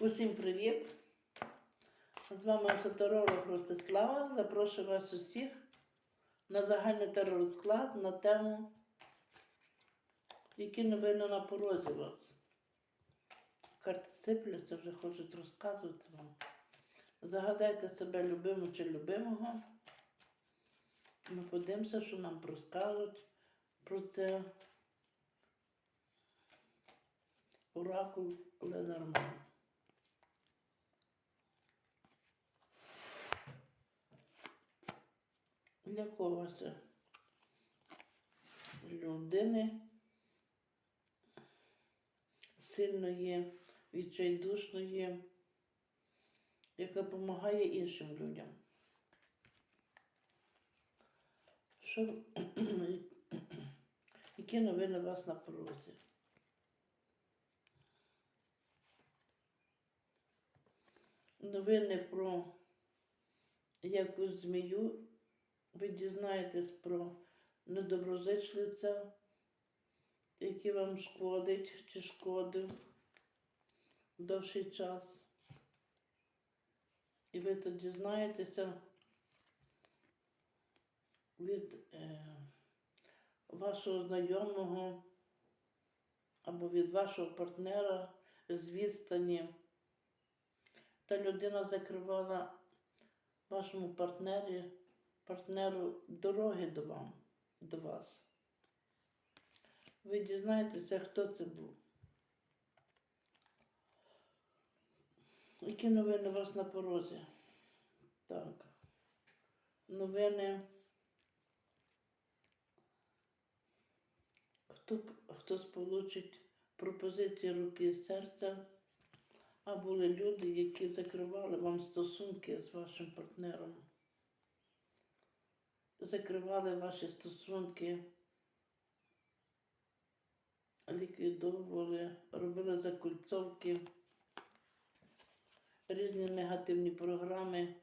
Усім привіт! З вами асотеролог Ростислава. Запрошую вас усіх на загальний теророзклад на тему, які новини на порозі у вас. Карти сипляться, вже хочуть розказувати вам. Загадайте себе любимого чи любимого. Ми подивимося, що нам розкажуть про це. Оракул Ленорман. Для кого це? Людини сильної, відчайдушної, яка допомагає іншим людям. Що, які новини вас на порозі? Новини про якусь змію ви дізнаєтесь про недоброзичливця, який вам шкодить чи шкодив довший час. І ви тоді дізнаєтеся від е, вашого знайомого або від вашого партнера з відстані. Та людина закривала вашому партнері партнеру дороги до вам, до вас. Ви дізнаєтеся, хто це був. Які новини у вас на порозі? Так. Новини. Хто, хтось получить пропозиції руки і серця, а були люди, які закривали вам стосунки з вашим партнером закривали ваші стосунки, ліквідовували, робили закульцовки, різні негативні програми,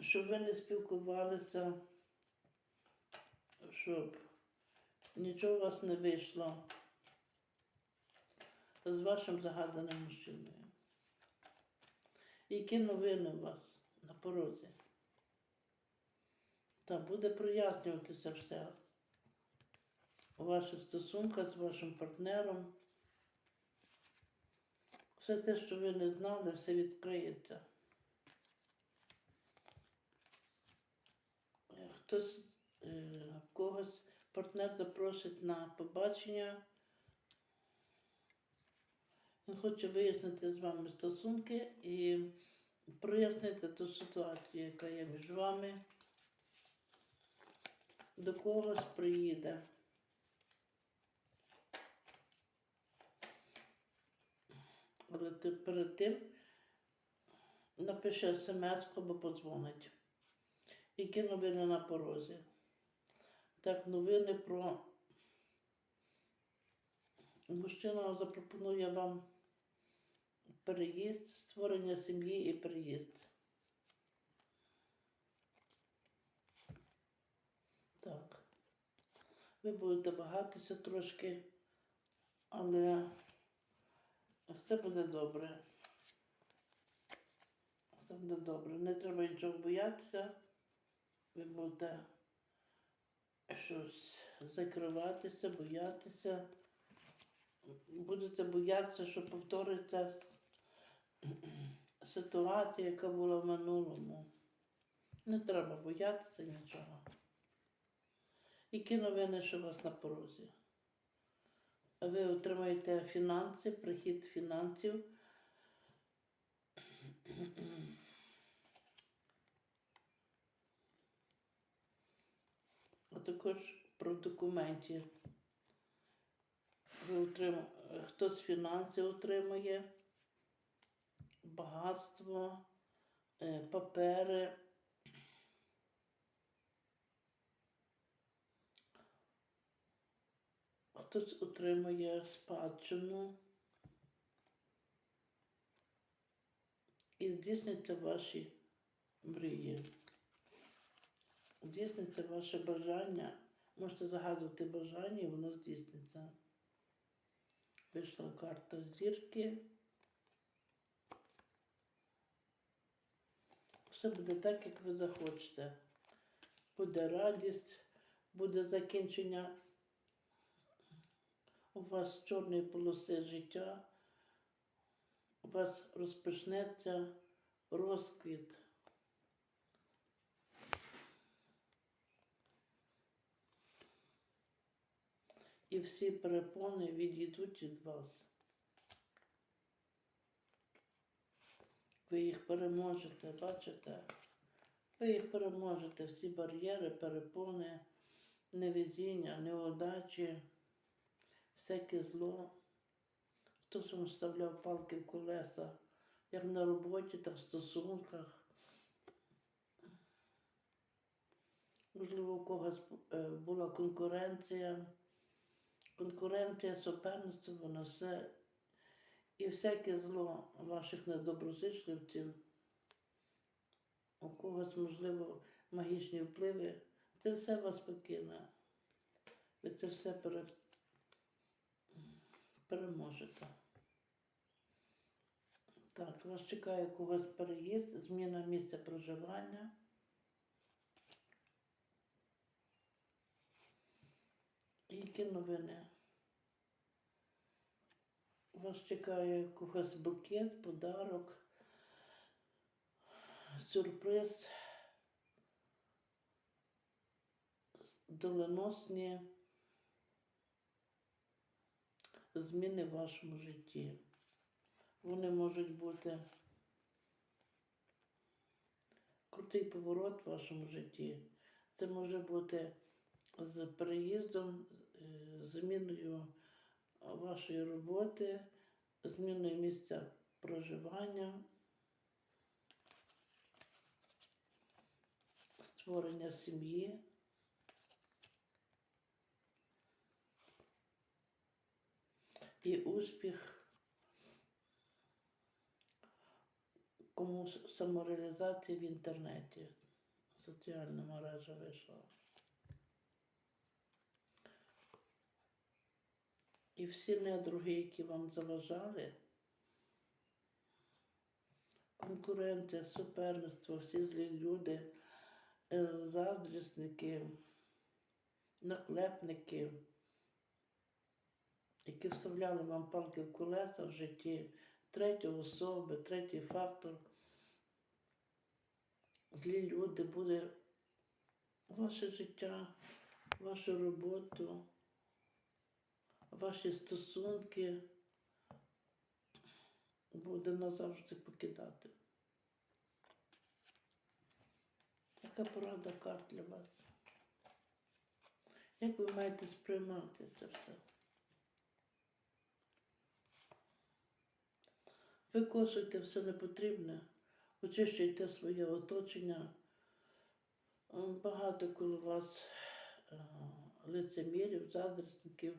щоб ви не спілкувалися, щоб нічого у вас не вийшло з вашим загаданим мужчиною. Які новини у вас на порозі? Та буде прояснюватися все у ваших стосунках з вашим партнером. Все те, що ви не знали, все відкриється. Хтось е, когось партнер запросить на побачення. Він хоче вияснити з вами стосунки і прояснити ту ситуацію, яка є між вами до когось приїде. Але ти перед тим напише смс або подзвонить. Які новини на порозі? Так, новини про мужчина запропонує вам переїзд, створення сім'ї і переїзд. Так. Ви будете багатися трошки, але все буде добре. Все буде добре. Не треба нічого боятися. Ви будете щось закриватися, боятися. Будете боятися, що повториться ситуація, яка була в минулому. Не треба боятися нічого. Які новини, що у вас на порозі? Ви отримаєте фінанси, прихід фінансів. А також про документи. Ви отрим... Хтось фінанси отримує, багатство, е, папери. хтось отримує спадщину і здійсните ваші мрії. Здійсниться ваше бажання. Можете загадувати бажання і воно здійсниться. Вийшла карта зірки. Все буде так, як ви захочете. Буде радість, буде закінчення у вас чорної полоси життя. У вас розпочнеться розквіт. І всі перепони відійдуть від вас. Ви їх переможете, бачите? Ви їх переможете, всі бар'єри, перепони, невезіння, неудачі, всяке зло. Хтось вам вставляв палки в колеса, як на роботі, так в стосунках. Можливо, у когось е, була конкуренція. Конкуренція, суперництво, воно все. І всяке зло ваших недоброзичливців, у когось, можливо, магічні впливи, це все вас покине. Ви це все пере... переможете. Так, вас чекає у когось переїзд, зміна місця проживання. Які новини? Вас чекає когось букет, подарок, сюрприз, доленосні зміни в вашому житті. Вони можуть бути крутий поворот в вашому житті. Це може бути з переїздом, е, зміною вашої роботи, зміною місця проживання, створення сім'ї. І успіх комусь самореалізації в інтернеті. Соціальна мережа вийшла. І всі недруги, які вам заважали, конкуренція, суперництво, всі злі люди, е, заздрісники, наклепники, які вставляли вам палки в колеса в житті, треті особи, третій фактор. Злі люди буде ваше життя, вашу роботу ваші стосунки буде назавжди покидати. Яка порада карт для вас? Як ви маєте сприймати це все? Викосуйте все непотрібне, очищуйте своє оточення. Багато коли вас е, лицемірів, заздрісників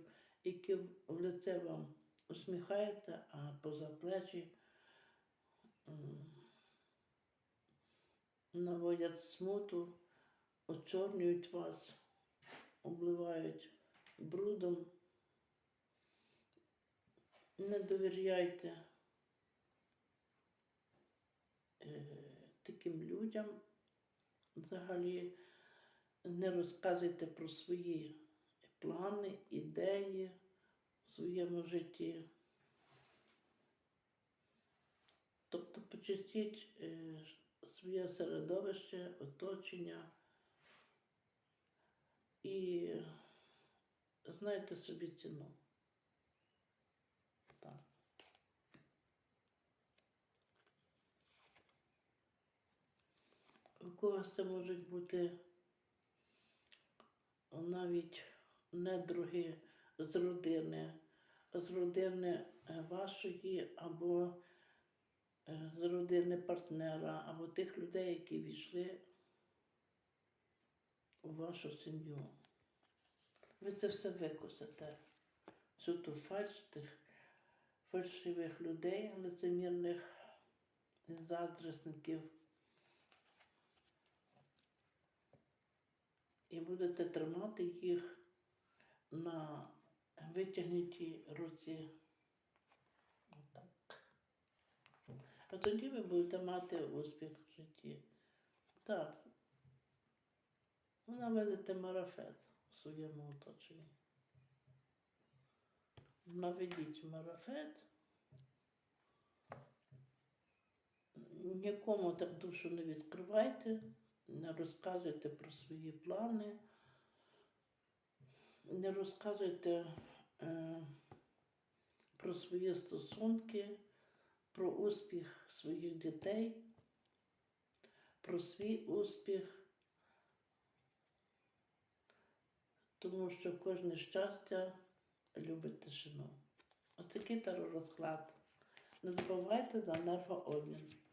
які в лице вам усміхаєте, а поза плечі наводять смуту, очорнюють вас, обливають брудом. Не довіряйте е, таким людям, взагалі не розказуйте про свої плани, ідеї в своєму житті. Тобто почистіть е, своє середовище, оточення і знайте собі ціну. Когось це можуть бути навіть недруги з родини, з родини е, вашої або е, з родини партнера, або тих людей, які війшли у вашу сім'ю. Ви це все викосите. Всю ту фальш тих фальшивих людей, лицемірних заздрісників. І будете тримати їх на витягнутій руці. Отак. А тоді ви будете мати успіх в житті. Так. Ви наведете марафет у своєму оточенні. Наведіть марафет. Нікому так душу не відкривайте, не розказуйте про свої плани, не розказуйте е, про свої стосунки, про успіх своїх дітей, про свій успіх. Тому що кожне щастя любить тишину. Ось такий розклад. Не забувайте за енергообмін.